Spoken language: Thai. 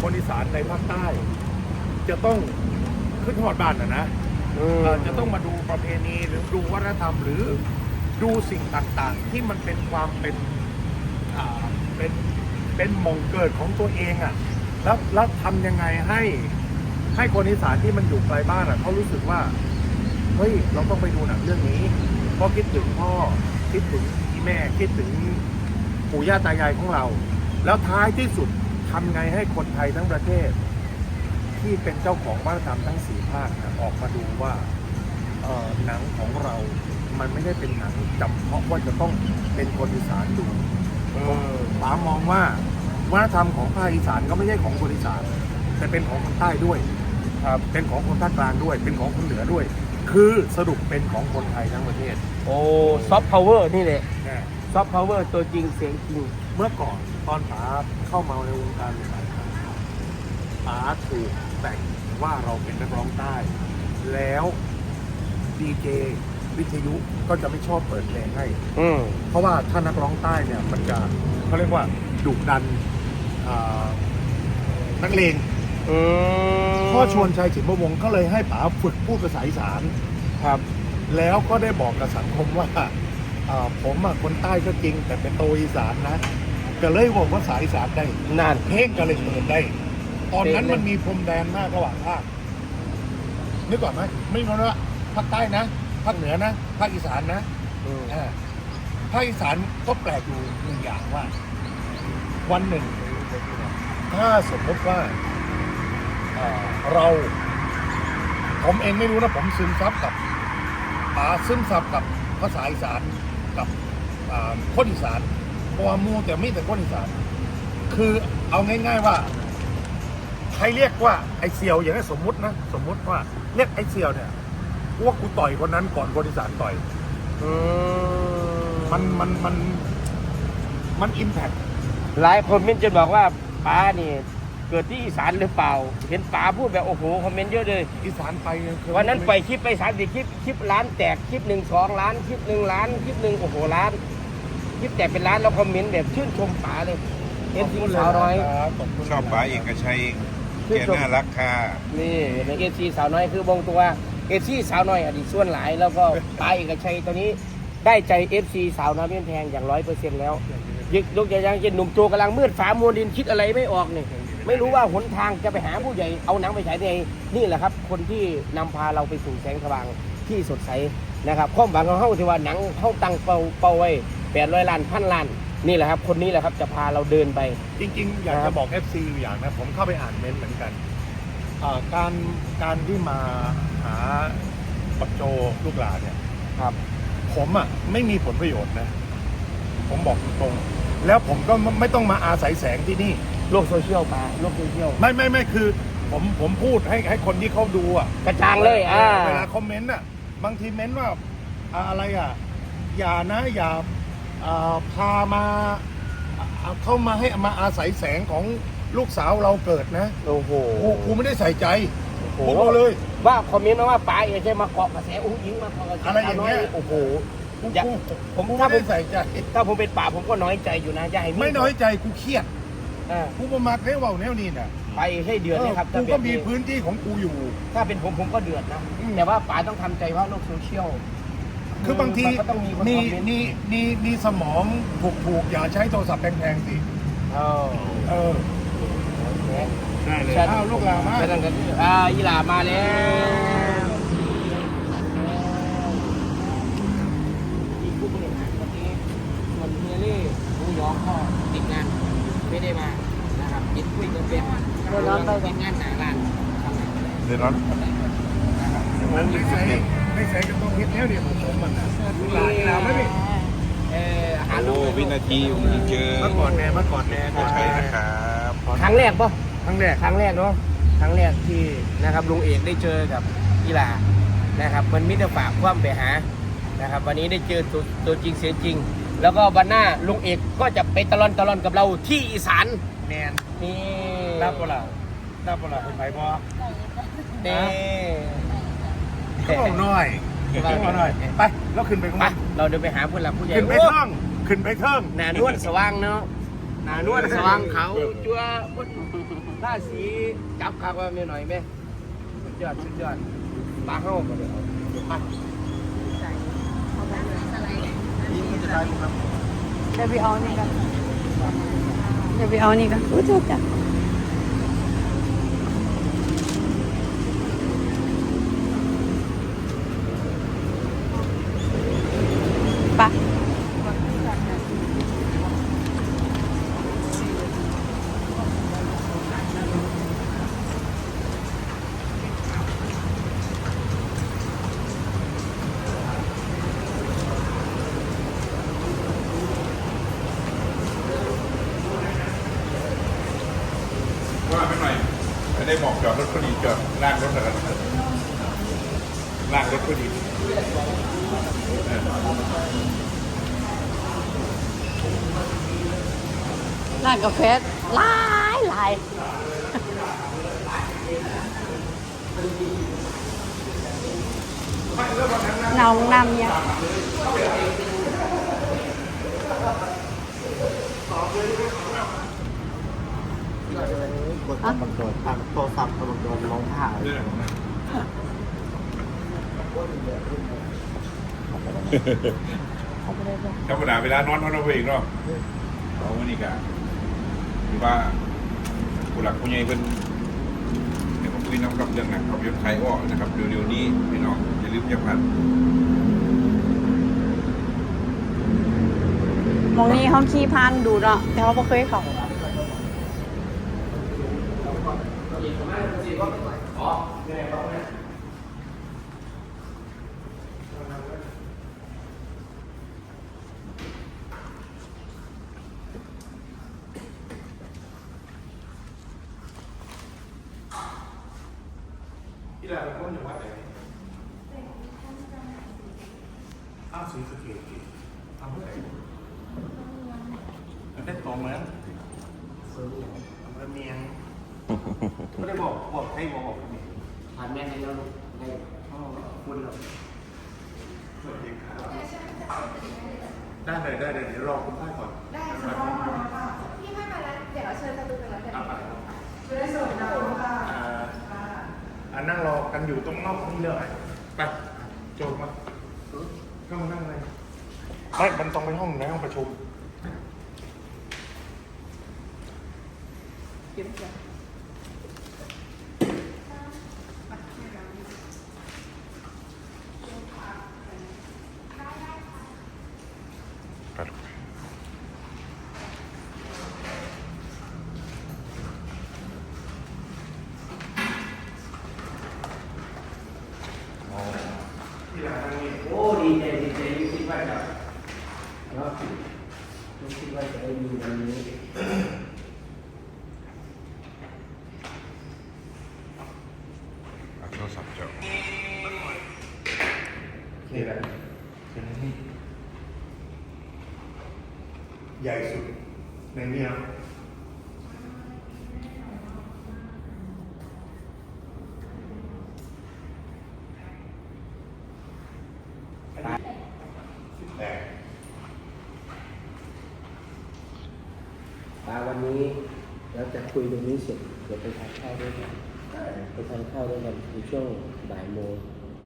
คนอีสานในภาคใต้ จะต้องขึ้นหอดบ้านนะนะอืมเอ่อจะต้องมาดูประเพณีหรือดูวัฒนธรรมหรือดูสิ่งต่างๆ ที่มันเป็นความเป็นอ่าเป็นเป็นหมองเกิดของตัวเองอะ่ะแล้วแล้วทำยังไงให้ให้คนอีสานที่มันอยู่ไกลบ้านอะ่ะเขารู้สึกว่าเฮ้ยเราต้องไปดูหนังเรื่องนี้เพราะคิดถึงพ่อคิดถึงพี่แม่คิดถึงปู่ย่าตายายของเรา แล้วท้ายที่สุด ทำไงให้คนไทยทั้งประเทศ ที่เป็นเจ้าของวัฒนธรรมทั้งสี่ภาคนะออกมาดูว่าเอ่อหนังของเรา มันไม่ได้เป็นหนังจำเพาะว่าจะต้องเป็นคนอีสานดูอืมป๋ามองว่าวัฒนธรรมของภาคอีสานก็ไม่ใช่ของคนอีสานแต่เป็นของคนใต้ด้วยครับเป็นของคนภาคกลางด้วย เป็นของคนเหนือด้วย คือสรุปเป็นของคนไทยทั้งประเทศ โอ้ซอฟต์พาวเวอร์นี่แหละนะซอฟต์พาวเวอร์ตัวจริงเสียงจริง เมื่อก่อนตอนป๋า เข้ามาในวงการใหม่ๆป๋าถูกแต่งว่าเราเป็นนักร้องใต้ แล้วดีเจวิทยุก็จะไม่ชอบเปิดเพลงให้ อืม เพราะว่าถ้านักร้องใต้เนี่ยมันจะเขาเรียกว่าดุดันอ่านักเลงอืมพ่อชวนชัยฉิมพวงศ์ก็เลยให้ป๋าฝึกพูดภาษาอีสาน ครับ แล้วก็ได้บอกกับสังคมว่าอ่าผมอะคนใต้ก็จริงแต่เป็นโตอีสานนะ ก็เลยบอกภาษาอีสานได้นั่น เพลงก็เลยเปิดได้ ตอนนั้นเพลงเลยมันมีพรมแดนมากระหว่างภาคนึกก่อนไหมไม่รู้ว่าภาคใต้นะภาคเหนือนะภาคอีสานนะอืม อ่าภาคอีสานก็แปลกอยู่หนึ่งอย่างว่า วันหนึ่ง ถ้าสมมติว่าเอ่อเรา ผมเองไม่รู้นะ ผมซึมซับกับป๋าซึมซับกับภาษาอีสานกับอ่าคนอีสาน เพราะว่าหมูแต่ไม่แต่คนอีสานคือเอาง่าย ๆว่า ใครเรียกว่าไอเซียวอย่างนี้สมมุตินะสมมุติว่าเรียกไอเซียวเนี่ยว่ากูต่อยคนนั้นก่อนคนอีสานต่อยอืมมันมันมันมันอิมแพคหลายคนเมนต์จนบอกว่าป้านี่เกิดที่อีสานหรือเปล่า เห็นป้าพูดแบบโอ้โหคอมเมนต์เยอะเลยอีสานไปคือวันนั้นปล่อยคลิปไปสามสิบคลิปคลิปล้านแตกคลิปหนึ่งสองล้านคลิปหนึ่งล้านคลิปหนึ่งโอ้โหล้าน คลิปแตกเป็นล้านแล้วคอมเมนต์แบบชื่นชมป๋าเลยเอ็นซีสาวน้อย ชอบป๋าเอกชัยแกน่ารักค่ะนี่ในเอซีสาวน้อยคือวงตัวเอซีสาวน้อยอดีตส่วนหลาย แล้วก็ป๋าเอกชัยตัวนี้ได้ใจเอฟซีสาวน้อยเพียนแพงอย่างร้อยเปอร์เซ็นต์แล้วยึกยกอย่างเช่นหนุ่มโจกำลังมืดฝามัวดินคิดอะไรไม่ออกนี่ไม่รู้ว่าหนทางจะไปหาผู้ใหญ่เอาหนังไปฉายในนี่แหละครับ คนที่นำพาเราไปสู่แสงสว่างที่สดใสนะครับความหวังของเขาที่ว่าหนังเขาตั้งเป้าเป้าไว้ แปดร้อยล้านพันล้านนี่แหละครับ คนนี้แหละครับจะพาเราเดินไป จริง ๆ อยากครัจะบบอก FC อยู่อย่างนะผมเข้าไปอ่านเมนต์เหมือนกันอ่าการการที่มาหาปัจโจลูกหลานเนี่ยครับ ผมอะไม่มีผลประโยชน์นะ ผมบอกตรงๆแล้วผมก็ไม่ต้องมาอาศัยแสงที่นี่ โลกโซเชียลป๋าโลกโซเชียลไม่ไม่ไม่คือ ผมผมพูดให้ให้คนที่เขาดูอะกระจางเลยอ่าเวลาคอมเมนต์อะบางทีเม้นว่าอ่าอะไรอะ อย่านะอย่าอ่า พามาอ่าเข้ามาให้มาอาศัยแสงของลูกสาวเราเกิดนะโอ้โหกูกูไม่ได้ใส่ใจโอ้โหพูดมาเลยว่าคอมเมนต์มาว่าป๋าเอใช่มาเกาะกระแสอุ้งอิงมาเกาะกระแสอะไรอย่างเงี้ยโอ้โหกูอย่ากูผมกูถ้าไม่ผมได้ใส่ใจ ถ้าผมเป็นป๋าผมก็น้อยใจอยู่นะจะให้ไม่น้อยใจกูเครียดอ่ากูประมาทแค่ว่าแนวนี้น่ะไปให้เดือดนะครับกูถ้าก็แบบมีนี้พื้นที่ของกูอยู่ ถ้าเป็นผมผมก็เดือดนะอืมแต่ว่าป๋าต้องทำใจว่าโลกโซเชียล คือบางทีมันก็ต้องมีคนมีคอมเมนต์มีมีมีสมองถูกถูกอย่าใช้โทรศัพท์แพงๆสิเออเออได้เลยอ้าวลูกหลานมาไปทางกันอ่าอีหลามาแล้วที่ผู้บริหารวันนี้ส่วนเฮียเล่ผู้ยองก็ติดงานไม่ได้มานะครับยินคุยกันเป็นติดงานหนาร้านเดี๋ยวนั้นมันไม่ใส่ ไม่ใส่ก็ต้องเฮ็ดแนวเดียวของผมมันนะลูกหลานอีหลานไหมพี่เอ่ออาหารโอ้วินาทีผมเจอเมื่อก่อนแน่เมื่อก่อนแน่เอกชัยนะครับครั้งแรกปะครั้งแรกครั้งแรกเนาะครั้งแรกที่นะครับลุงเอกได้เจอกับกีฬานะครับ มันมิตรฝากความไปหานะครับ วันนี้ได้เจอตัวตัวจริงเสียงจริง แล้วก็วันหน้าลุงเอกก็จะไปตะลอนตะลอนกับเราที่อีสานแมนนี่รับเปล่ารับเปล่าเป็นไผบอนี่ เขาบอกน้อยเขาบอกน้อย ไปแล้วขึ้นไปข้างไปบนเราเดินไปหาผู้หลักผู้ใหญ่ขึ้นไปโอ้เทิงขึ้นไปเทิงหนานวลสว่างเนาะหนานวดสว่างเขาวจัวบนหน้าสีจับคักว่าไม่หน่อยไหมสุดยอดสุดยอดปลาเข้าก็เดี๋ยวเอาไปเดี๋ยวไปเอานี่กันเดี๋ยวไปเอานี่กันอู้จ้าจ้ะไปะ ว่าไม่หน่อย ไม่ได้บอกจอดรถพอดีจอดลากรถอะไรลากรถพอดีร้านกาแฟหลายหลายเนาน้ำเนี่ย กดบังโดนทางโทรศัพท์บังโดนลงถ่ายเรื่องของมันธรรมดาเวลานอนนอนเอาไปอีกเนาะเอาวันนี้กะที่ว่าผู้หลักผู้ใหญ่เป็นเดี๋ยวผมคุยน้ำกับเรื่องหนังภาพยนตร์ไทยอ้อนะครับเร็วๆนี้พี่น้องอย่าลืมอย่าพลาดมองนี้เขาขี้พานดูเนาะแต่เขาไม่เคยเขา ที่เราเป็นคนอยู่วัดไหนอ้าวสีสะเกดทำเพื่ออะไรได้ตรงไหมอำเภอเมียง ไม่ได้บอกบอกให้บอกบอกนี่ผ่านแม่ในแล้วในห้องคุณเราสวัสดีครับได้เลยได้เลยเดี๋ยวรอคุณพ่ายก่อน ได้ค่ะพี่ไม่มาแล้วเดี๋ยวเชิญตะลุงไปแล้วกันเอาไปจะได้สวยนะค่ะอ่าอ่านั่งรอกันอยู่ตรงนอกนี่เลยไปโจมมาก็มานั่งเลยไม่มันต้องไปห้องในห้องประชุมโอ้ดีใจดีใจไม่คิดว่าจะเนาะไม่คิดว่าจะได้มีวันนี้ เอาโท รศัพท์เจ้านี่แหละเป็นนี่ใหญ่สุดในเนี้ยแต่มาวันนี้เราจะคุยตรงนี้เสร็จเดี๋ยวไปทานข้าวด้วยกัน ไปทานข้าวด้วยกันในช่วงบ่ายโมง